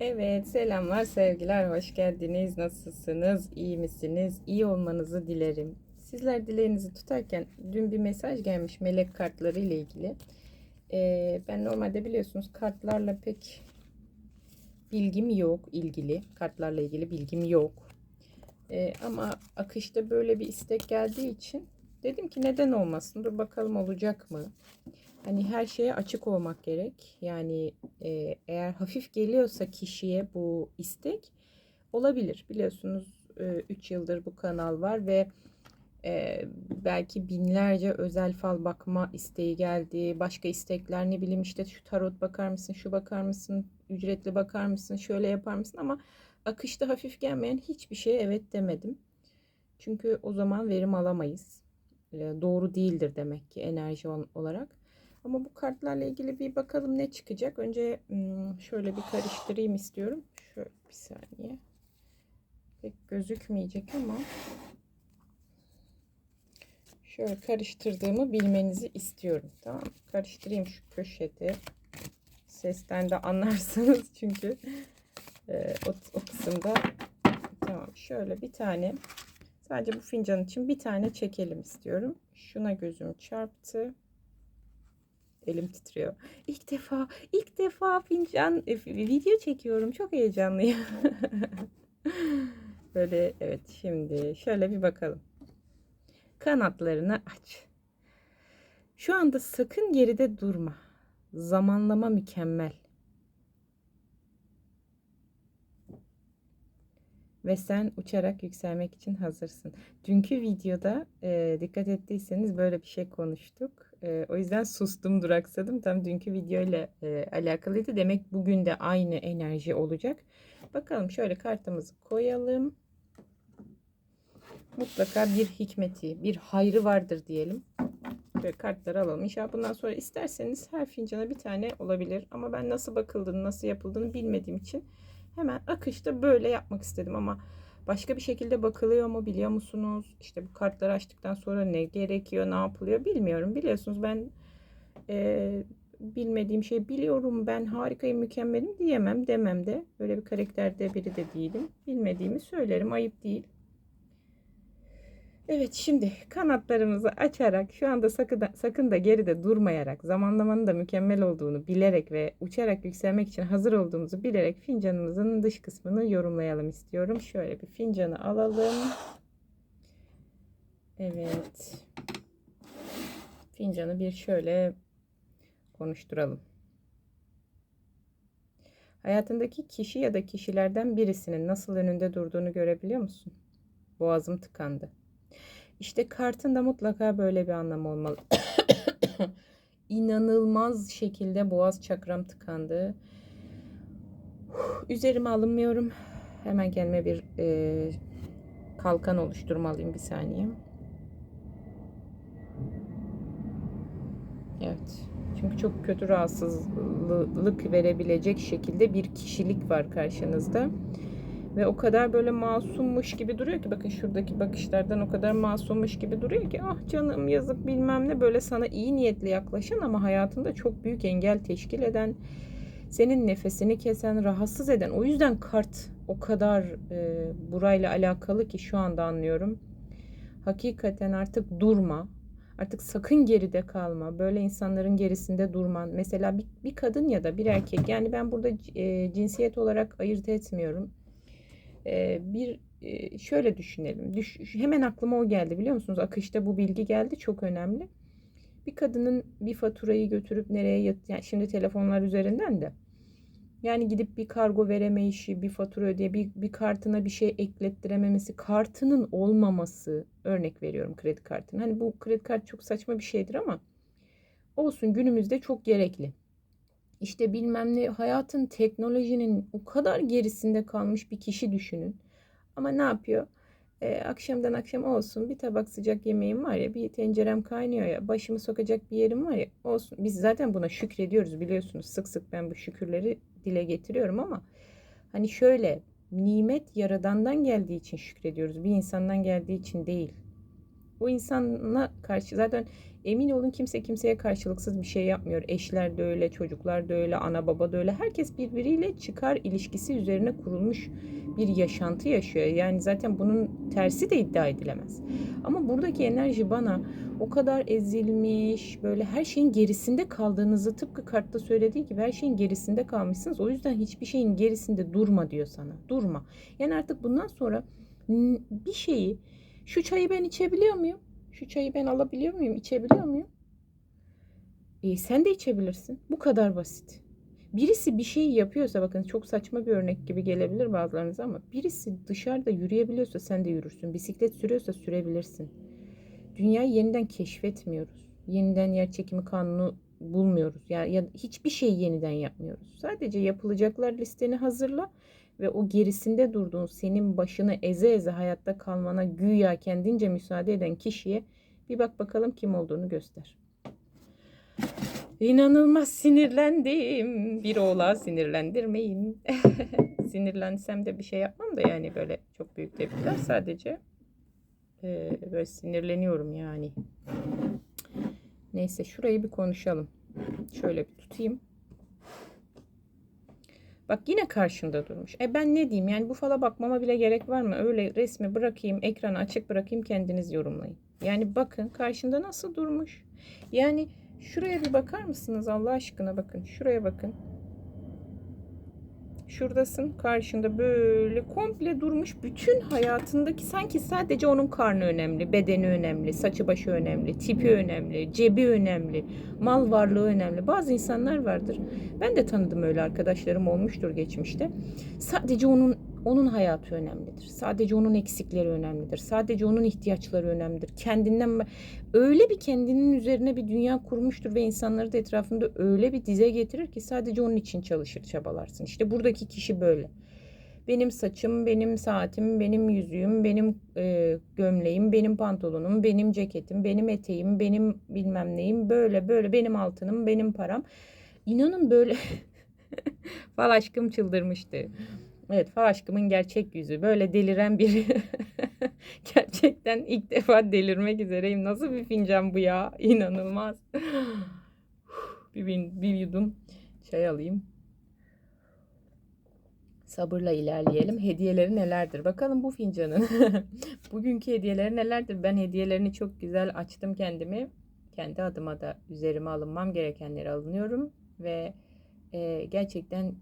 Evet, selamlar, sevgiler, hoş geldiniz. Nasılsınız? İyi misiniz? İyi olmanızı dilerim. Sizler dileğinizi tutarken dün bir mesaj gelmiş melek kartları ile ilgili. Ee, ben normalde biliyorsunuz kartlarla pek bilgim yok ilgili. Kartlarla ilgili bilgim yok. Ee, ama akışta böyle bir istek geldiği için dedim ki neden olmasın? Dur bakalım olacak mı? Hani her şeye açık olmak gerek. Yani e, eğer hafif geliyorsa kişiye bu istek olabilir. Biliyorsunuz 3 yıldır bu kanal var ve e, belki binlerce özel fal bakma isteği geldi. Başka istekler ne bileyim işte şu tarot bakar mısın, şu bakar mısın, ücretli bakar mısın, şöyle yapar mısın ama akışta hafif gelmeyen hiçbir şeye evet demedim. Çünkü o zaman verim alamayız. E, doğru değildir demek ki enerji olarak. Ama bu kartlarla ilgili bir bakalım ne çıkacak. Önce şöyle bir karıştırayım istiyorum. Şöyle bir saniye. Pek gözükmeyecek ama şöyle karıştırdığımı bilmenizi istiyorum. Tamam Karıştırayım şu köşede. Sesten de anlarsınız çünkü e, o, o kısımda tamam şöyle bir tane sadece bu fincan için bir tane çekelim istiyorum. Şuna gözüm çarptı. Elim titriyor. İlk defa, ilk defa fincan e, video çekiyorum. Çok heyecanlıyım. Böyle evet şimdi şöyle bir bakalım. Kanatlarını aç. Şu anda sakın geride durma. Zamanlama mükemmel. ve sen uçarak yükselmek için hazırsın. Dünkü videoda e, dikkat ettiyseniz böyle bir şey konuştuk. E, o yüzden sustum, duraksadım. Tam dünkü videoyla e, alakalıydı. Demek bugün de aynı enerji olacak. Bakalım şöyle kartımızı koyalım. Mutlaka bir hikmeti, bir hayrı vardır diyelim. Böyle kartları alalım. İnşallah bundan sonra isterseniz her fincana bir tane olabilir. Ama ben nasıl bakıldığını, nasıl yapıldığını bilmediğim için hemen akışta böyle yapmak istedim ama başka bir şekilde bakılıyor mu biliyor musunuz? İşte bu kartları açtıktan sonra ne gerekiyor, ne yapılıyor bilmiyorum. Biliyorsunuz ben e, bilmediğim şey biliyorum ben harikayım mükemmelim diyemem demem de böyle bir karakterde biri de değilim. Bilmediğimi söylerim ayıp değil. Evet şimdi kanatlarımızı açarak şu anda sakın da, sakın da geride durmayarak zamanlamanın da mükemmel olduğunu bilerek ve uçarak yükselmek için hazır olduğumuzu bilerek fincanımızın dış kısmını yorumlayalım istiyorum. Şöyle bir fincanı alalım. Evet. Fincanı bir şöyle konuşturalım. Hayatındaki kişi ya da kişilerden birisinin nasıl önünde durduğunu görebiliyor musun? Boğazım tıkandı. İşte kartın da mutlaka böyle bir anlamı olmalı. İnanılmaz şekilde boğaz çakram tıkandı. Üzerime alınmıyorum. Hemen kendime bir e, kalkan oluşturmalıyım bir saniye. Evet. Çünkü çok kötü rahatsızlık verebilecek şekilde bir kişilik var karşınızda. Ve o kadar böyle masummuş gibi duruyor ki bakın şuradaki bakışlardan o kadar masummuş gibi duruyor ki ah canım yazık bilmem ne böyle sana iyi niyetli yaklaşan ama hayatında çok büyük engel teşkil eden senin nefesini kesen rahatsız eden o yüzden kart o kadar e, burayla alakalı ki şu anda anlıyorum. Hakikaten artık durma. Artık sakın geride kalma. Böyle insanların gerisinde durman. Mesela bir, bir kadın ya da bir erkek. Yani ben burada e, cinsiyet olarak ayırt etmiyorum bir şöyle düşünelim. Düş, hemen aklıma o geldi biliyor musunuz? Akışta bu bilgi geldi çok önemli. Bir kadının bir faturayı götürüp nereye yat yani şimdi telefonlar üzerinden de yani gidip bir kargo veremeyişi, bir fatura ödeye, bir, bir kartına bir şey eklettirememesi, kartının olmaması, örnek veriyorum kredi kartının. Hani bu kredi kartı çok saçma bir şeydir ama olsun günümüzde çok gerekli işte bilmem ne hayatın teknolojinin o kadar gerisinde kalmış bir kişi düşünün. Ama ne yapıyor? Ee, akşamdan akşam olsun bir tabak sıcak yemeğim var ya bir tencerem kaynıyor ya başımı sokacak bir yerim var ya olsun. Biz zaten buna şükrediyoruz biliyorsunuz sık sık ben bu şükürleri dile getiriyorum ama hani şöyle nimet yaradandan geldiği için şükrediyoruz bir insandan geldiği için değil. O insana karşı zaten emin olun kimse kimseye karşılıksız bir şey yapmıyor. Eşler de öyle, çocuklar da öyle, ana baba da öyle. Herkes birbiriyle çıkar ilişkisi üzerine kurulmuş bir yaşantı yaşıyor. Yani zaten bunun tersi de iddia edilemez. Ama buradaki enerji bana o kadar ezilmiş, böyle her şeyin gerisinde kaldığınızı tıpkı kartta söylediği gibi her şeyin gerisinde kalmışsınız. O yüzden hiçbir şeyin gerisinde durma diyor sana. Durma. Yani artık bundan sonra bir şeyi şu çayı ben içebiliyor muyum? Şu çayı ben alabiliyor muyum? İçebiliyor muyum? E, sen de içebilirsin. Bu kadar basit. Birisi bir şey yapıyorsa bakın çok saçma bir örnek gibi gelebilir bazılarınıza ama birisi dışarıda yürüyebiliyorsa sen de yürürsün. Bisiklet sürüyorsa sürebilirsin. Dünyayı yeniden keşfetmiyoruz. Yeniden yer çekimi kanunu bulmuyoruz. Yani ya hiçbir şey yeniden yapmıyoruz. Sadece yapılacaklar listeni hazırla ve o gerisinde durduğun senin başını eze eze hayatta kalmana güya kendince müsaade eden kişiye bir bak bakalım kim olduğunu göster. İnanılmaz sinirlendim. Bir oğlağı sinirlendirmeyin. Sinirlensem de bir şey yapmam da yani böyle çok büyük tepkiler sadece e, böyle sinirleniyorum yani. Neyse şurayı bir konuşalım. Şöyle bir tutayım. Bak yine karşında durmuş. E ben ne diyeyim? Yani bu fala bakmama bile gerek var mı? Öyle resmi bırakayım, ekranı açık bırakayım kendiniz yorumlayın. Yani bakın karşında nasıl durmuş. Yani şuraya bir bakar mısınız Allah aşkına bakın. Şuraya bakın. Şuradasın karşında böyle komple durmuş bütün hayatındaki sanki sadece onun karnı önemli, bedeni önemli, saçı başı önemli, tipi önemli, cebi önemli, mal varlığı önemli. Bazı insanlar vardır. Ben de tanıdım öyle arkadaşlarım olmuştur geçmişte. Sadece onun onun hayatı önemlidir. Sadece onun eksikleri önemlidir. Sadece onun ihtiyaçları önemlidir. Kendinden öyle bir kendinin üzerine bir dünya kurmuştur ve insanları da etrafında öyle bir dize getirir ki sadece onun için çalışır, çabalarsın. İşte buradaki kişi böyle. Benim saçım, benim saatim, benim yüzüğüm, benim e, gömleğim, benim pantolonum, benim ceketim, benim eteğim, benim bilmem neyim, böyle böyle benim altınım, benim param. İnanın böyle fal aşkım çıldırmıştı. Evet fal aşkımın gerçek yüzü. Böyle deliren biri. Gerçekten ilk defa delirmek üzereyim. Nasıl bir fincan bu ya? İnanılmaz. bir, bir, bir yudum çay alayım. Sabırla ilerleyelim. Hediyeleri nelerdir? Bakalım bu fincanın. Bugünkü hediyeleri nelerdir? Ben hediyelerini çok güzel açtım kendimi. Kendi adıma da üzerime alınmam gerekenleri alınıyorum. Ve e, gerçekten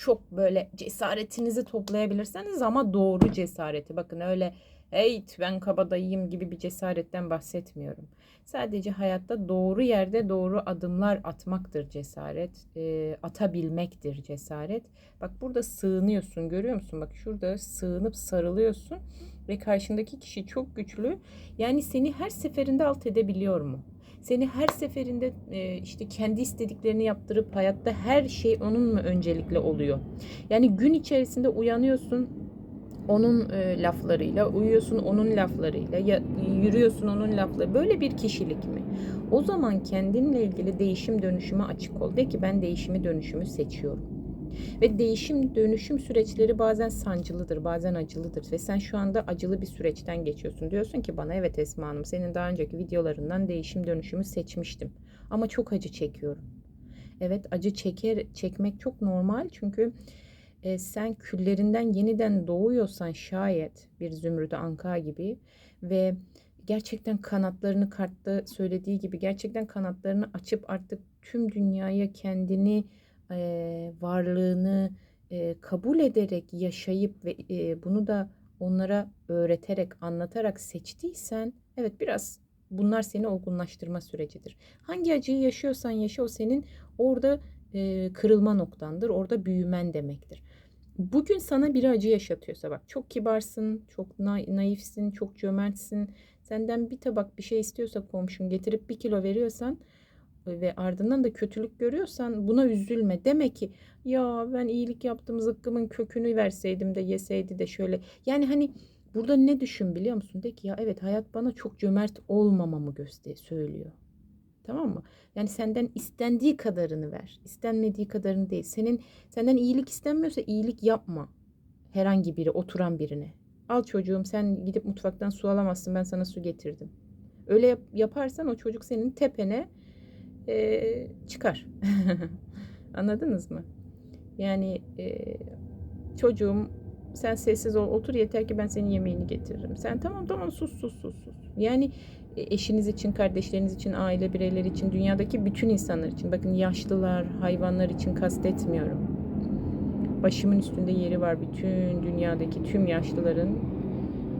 çok böyle cesaretinizi toplayabilirseniz ama doğru cesareti. Bakın öyle hey ben kabadayıyım gibi bir cesaretten bahsetmiyorum. Sadece hayatta doğru yerde doğru adımlar atmaktır cesaret. E, atabilmektir cesaret. Bak burada sığınıyorsun görüyor musun? Bak şurada sığınıp sarılıyorsun ve karşındaki kişi çok güçlü. Yani seni her seferinde alt edebiliyor mu? Seni her seferinde e, işte kendi istediklerini yaptırıp hayatta her şey onun mu öncelikle oluyor? Yani gün içerisinde uyanıyorsun onun e, laflarıyla, uyuyorsun onun laflarıyla, yürüyorsun onun lafları. Böyle bir kişilik mi? O zaman kendinle ilgili değişim dönüşüme açık ol. De ki ben değişimi dönüşümü seçiyorum. Ve değişim dönüşüm süreçleri bazen sancılıdır, bazen acılıdır. Ve sen şu anda acılı bir süreçten geçiyorsun. Diyorsun ki bana evet Esma Hanım senin daha önceki videolarından değişim dönüşümü seçmiştim. Ama çok acı çekiyorum. Evet acı çeker çekmek çok normal çünkü e, sen küllerinden yeniden doğuyorsan şayet bir zümrüde anka gibi ve gerçekten kanatlarını kartta söylediği gibi gerçekten kanatlarını açıp artık tüm dünyaya kendini e, varlığını e, kabul ederek yaşayıp ve e, bunu da onlara öğreterek anlatarak seçtiysen evet biraz bunlar seni olgunlaştırma sürecidir. Hangi acıyı yaşıyorsan yaşa o senin orada e, kırılma noktandır orada büyümen demektir. Bugün sana bir acı yaşatıyorsa bak çok kibarsın, çok na- naifsin, çok cömertsin. Senden bir tabak bir şey istiyorsa komşun getirip bir kilo veriyorsan ve ardından da kötülük görüyorsan buna üzülme. Demek ki ya ben iyilik yaptım zıkkımın kökünü verseydim de yeseydi de şöyle. Yani hani burada ne düşün biliyor musun? De ki ya evet hayat bana çok cömert olmamamı göster söylüyor. Tamam mı? Yani senden istendiği kadarını ver. İstenmediği kadarını değil. Senin senden iyilik istenmiyorsa iyilik yapma. Herhangi biri oturan birine. Al çocuğum sen gidip mutfaktan su alamazsın ben sana su getirdim. Öyle yap- yaparsan o çocuk senin tepene e, çıkar. Anladınız mı? Yani e, çocuğum sen sessiz ol otur yeter ki ben senin yemeğini getiririm. Sen tamam tamam sus sus sus sus. Yani e, eşiniz için, kardeşleriniz için, aile bireyleri için, dünyadaki bütün insanlar için. Bakın yaşlılar, hayvanlar için kastetmiyorum. Başımın üstünde yeri var bütün dünyadaki tüm yaşlıların,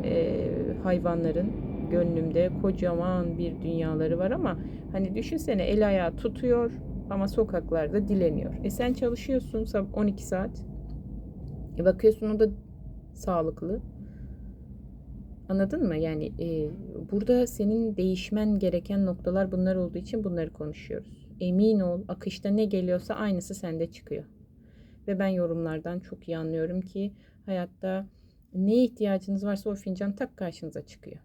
e, hayvanların gönlümde kocaman bir dünyaları var ama hani düşünsene el ayağı tutuyor ama sokaklarda dileniyor. E sen çalışıyorsun sab- 12 saat. E bakıyorsun o da sağlıklı. Anladın mı? Yani e, burada senin değişmen gereken noktalar bunlar olduğu için bunları konuşuyoruz. Emin ol akışta ne geliyorsa aynısı sende çıkıyor. Ve ben yorumlardan çok iyi anlıyorum ki hayatta neye ihtiyacınız varsa o fincan tak karşınıza çıkıyor.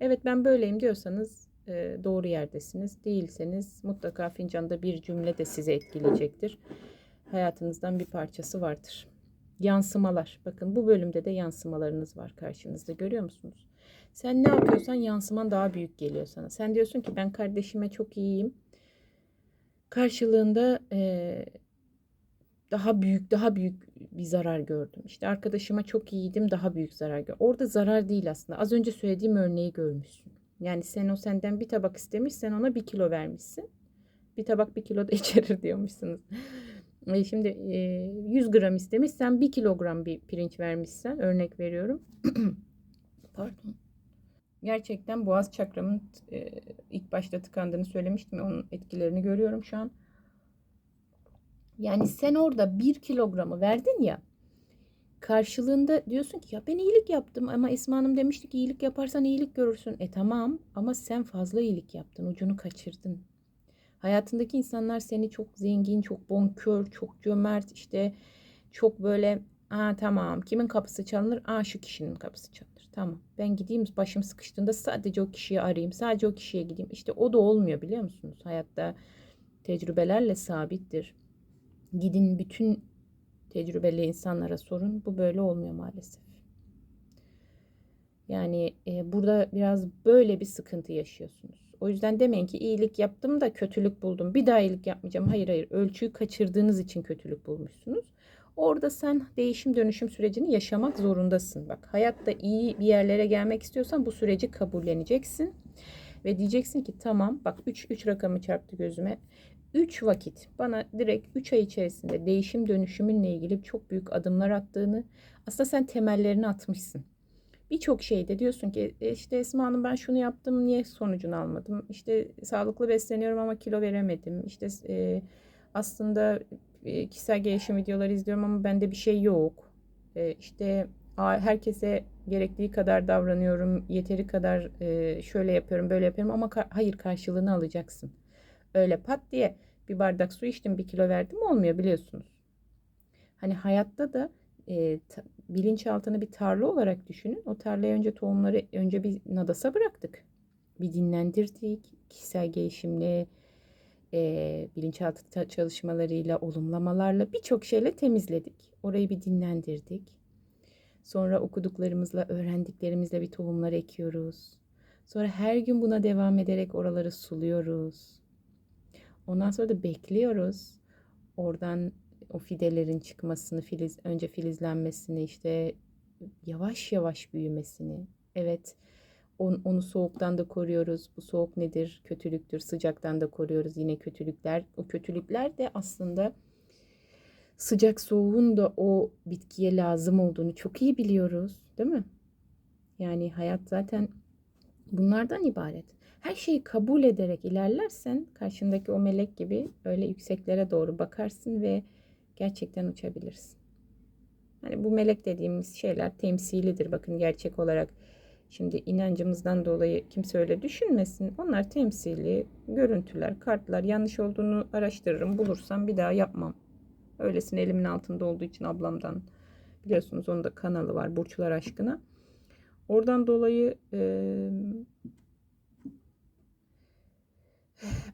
Evet ben böyleyim diyorsanız e, doğru yerdesiniz. Değilseniz mutlaka fincanda bir cümle de sizi etkileyecektir. Hayatınızdan bir parçası vardır. Yansımalar. Bakın bu bölümde de yansımalarınız var karşınızda görüyor musunuz? Sen ne yapıyorsan yansıman daha büyük geliyor sana. Sen diyorsun ki ben kardeşime çok iyiyim. Karşılığında e, daha büyük daha büyük bir zarar gördüm. İşte arkadaşıma çok iyiydim daha büyük zarar gördüm. Orada zarar değil aslında. Az önce söylediğim örneği görmüşsün. Yani sen o senden bir tabak istemiş sen ona bir kilo vermişsin. Bir tabak bir kilo da içerir diyormuşsunuz. E şimdi e, 100 gram istemiş sen 1 kilogram bir pirinç vermişsen örnek veriyorum. Pardon. Gerçekten boğaz çakramın e, ilk başta tıkandığını söylemiştim. Onun etkilerini görüyorum şu an. Yani sen orada 1 kilogramı verdin ya. Karşılığında diyorsun ki ya ben iyilik yaptım ama Esma Hanım demişti ki iyilik yaparsan iyilik görürsün. E tamam ama sen fazla iyilik yaptın. Ucunu kaçırdın. Hayatındaki insanlar seni çok zengin, çok bonkör, çok cömert, işte çok böyle Aa tamam kimin kapısı çalınır? Aa şu kişinin kapısı çalınır. Tamam ben gideyim başım sıkıştığında sadece o kişiyi arayayım. Sadece o kişiye gideyim. İşte o da olmuyor biliyor musunuz? Hayatta tecrübelerle sabittir. Gidin bütün tecrübeli insanlara sorun. Bu böyle olmuyor maalesef. Yani e, burada biraz böyle bir sıkıntı yaşıyorsunuz. O yüzden demeyin ki iyilik yaptım da kötülük buldum. Bir daha iyilik yapmayacağım. Hayır hayır. Ölçüyü kaçırdığınız için kötülük bulmuşsunuz. Orada sen değişim dönüşüm sürecini yaşamak zorundasın. Bak hayatta iyi bir yerlere gelmek istiyorsan bu süreci kabulleneceksin. Ve diyeceksin ki tamam bak 3 3 rakamı çarptı gözüme. 3 vakit bana direkt 3 ay içerisinde değişim dönüşümünle ilgili çok büyük adımlar attığını aslında sen temellerini atmışsın. Birçok şeyde diyorsun ki "E işte Esma Hanım ben şunu yaptım niye sonucunu almadım? İşte sağlıklı besleniyorum ama kilo veremedim. İşte e, aslında e, kişisel gelişim videoları izliyorum ama bende bir şey yok. E, işte herkese gerektiği kadar davranıyorum. Yeteri kadar e, şöyle yapıyorum böyle yapıyorum ama ka- hayır karşılığını alacaksın. Öyle pat diye bir bardak su içtim bir kilo verdim olmuyor biliyorsunuz. Hani hayatta da e, ta- bilinçaltını bir tarla olarak düşünün. O tarlaya önce tohumları önce bir nadasa bıraktık. Bir dinlendirdik. Kişisel gelişimle, e, bilinçaltı çalışmalarıyla, olumlamalarla birçok şeyle temizledik. Orayı bir dinlendirdik. Sonra okuduklarımızla, öğrendiklerimizle bir tohumlar ekiyoruz. Sonra her gün buna devam ederek oraları suluyoruz. Ondan sonra da bekliyoruz. Oradan o fidelerin çıkmasını, filiz önce filizlenmesini, işte yavaş yavaş büyümesini. Evet, on- onu soğuktan da koruyoruz. Bu soğuk nedir? Kötülüktür. Sıcaktan da koruyoruz yine kötülükler. O kötülükler de aslında sıcak soğuğun da o bitkiye lazım olduğunu çok iyi biliyoruz, değil mi? Yani hayat zaten bunlardan ibaret. Her şeyi kabul ederek ilerlersen karşındaki o melek gibi öyle yükseklere doğru bakarsın ve gerçekten uçabilirsin. Hani bu melek dediğimiz şeyler temsilidir. Bakın gerçek olarak şimdi inancımızdan dolayı kimse öyle düşünmesin. Onlar temsili görüntüler, kartlar. Yanlış olduğunu araştırırım. Bulursam bir daha yapmam. Öylesine elimin altında olduğu için ablamdan biliyorsunuz onun da kanalı var Burçlar Aşkına. Oradan dolayı eee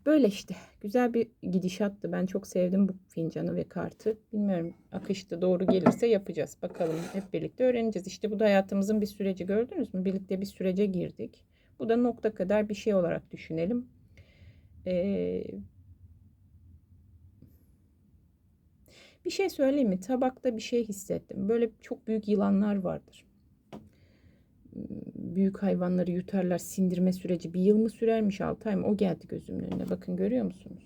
Böyle işte. Güzel bir gidişattı. Ben çok sevdim bu fincanı ve kartı. Bilmiyorum akışta doğru gelirse yapacağız. Bakalım hep birlikte öğreneceğiz. İşte bu da hayatımızın bir süreci gördünüz mü? Birlikte bir sürece girdik. Bu da nokta kadar bir şey olarak düşünelim. Ee, bir şey söyleyeyim mi? Tabakta bir şey hissettim. Böyle çok büyük yılanlar vardır. Büyük hayvanları yutarlar. Sindirme süreci bir yıl mı sürermiş 6 ay mı? O geldi gözümün önüne. Bakın görüyor musunuz?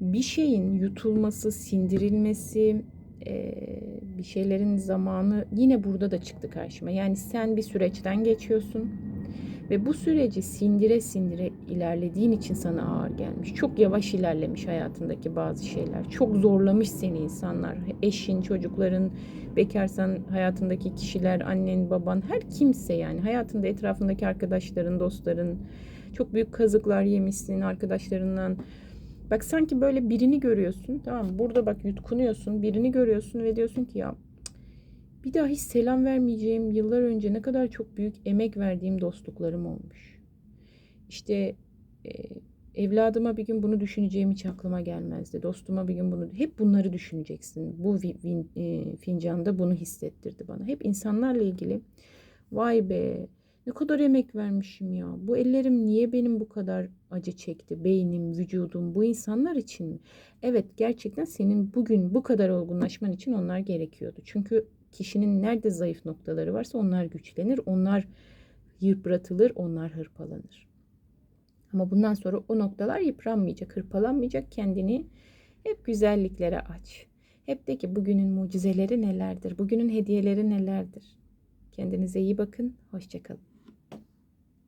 Bir şeyin yutulması, sindirilmesi, eee, bir şeylerin zamanı yine burada da çıktı karşıma. Yani sen bir süreçten geçiyorsun ve bu süreci sindire sindire ilerlediğin için sana ağır gelmiş. Çok yavaş ilerlemiş hayatındaki bazı şeyler. Çok zorlamış seni insanlar. Eşin, çocukların, bekarsan hayatındaki kişiler, annen, baban, her kimse yani hayatında etrafındaki arkadaşların, dostların çok büyük kazıklar yemişsin arkadaşlarından. Bak sanki böyle birini görüyorsun tamam? Burada bak yutkunuyorsun birini görüyorsun ve diyorsun ki ya bir daha selam vermeyeceğim yıllar önce ne kadar çok büyük emek verdiğim dostluklarım olmuş. İşte e, evladıma bir gün bunu düşüneceğim hiç aklıma gelmezdi. Dostuma bir gün bunu hep bunları düşüneceksin. Bu vi- vin- e, fincanda bunu hissettirdi bana. Hep insanlarla ilgili vay be ne kadar emek vermişim ya. Bu ellerim niye benim bu kadar acı çekti? Beynim, vücudum bu insanlar için mi? Evet gerçekten senin bugün bu kadar olgunlaşman için onlar gerekiyordu. Çünkü kişinin nerede zayıf noktaları varsa onlar güçlenir, onlar yıpratılır, onlar hırpalanır. Ama bundan sonra o noktalar yıpranmayacak, hırpalanmayacak. Kendini hep güzelliklere aç. Hep de ki bugünün mucizeleri nelerdir? Bugünün hediyeleri nelerdir? Kendinize iyi bakın. Hoşçakalın.